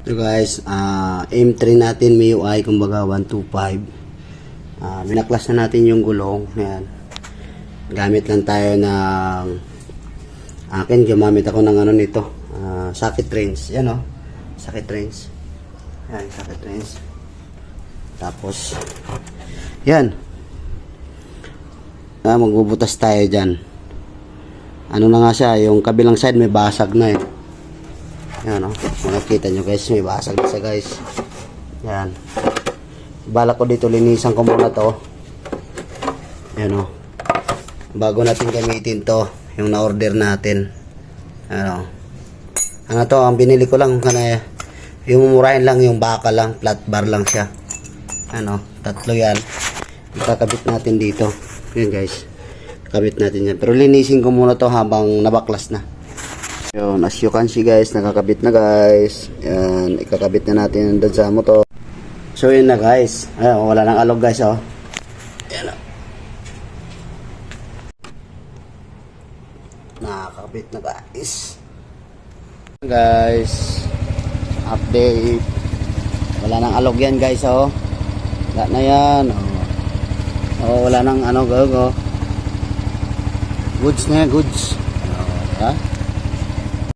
So guys, ah M3 natin may UI kumbaga 125. Ah minaklas na natin yung gulong. Ayan. Gamit lang tayo ng akin gumamit ako ng ano nito. ah socket range. Yan oh. Socket range. Yan, socket range. Tapos yan. Ah, magbubutas tayo diyan. Ano na nga siya, yung kabilang side may basag na eh. Yan o. Kung nakita nyo guys, may basag na siya guys. Yan. Balak ko dito, linisan ko muna to. Yan o. Bago natin gamitin to, yung na-order natin. Ano. Ano to, ang binili ko lang, kana, yung murahin lang, yung baka lang, flat bar lang siya. Ano, tatlo yan. Ikakabit natin dito. Yan guys. Kabit natin yan. Pero linisin ko muna to habang nabaklas na. Yun, as you can see guys, nakakabit na guys. Yan, ikakabit na natin doon sa motor. So yun na guys. Ayan, wala nang alog guys oh. Yan oh. Nakakabit na guys. Guys, update. Wala nang alog yan guys oh. Wala na yan oh. Oh, wala nang ano go go. Goods na yan, goods. Oh, ha?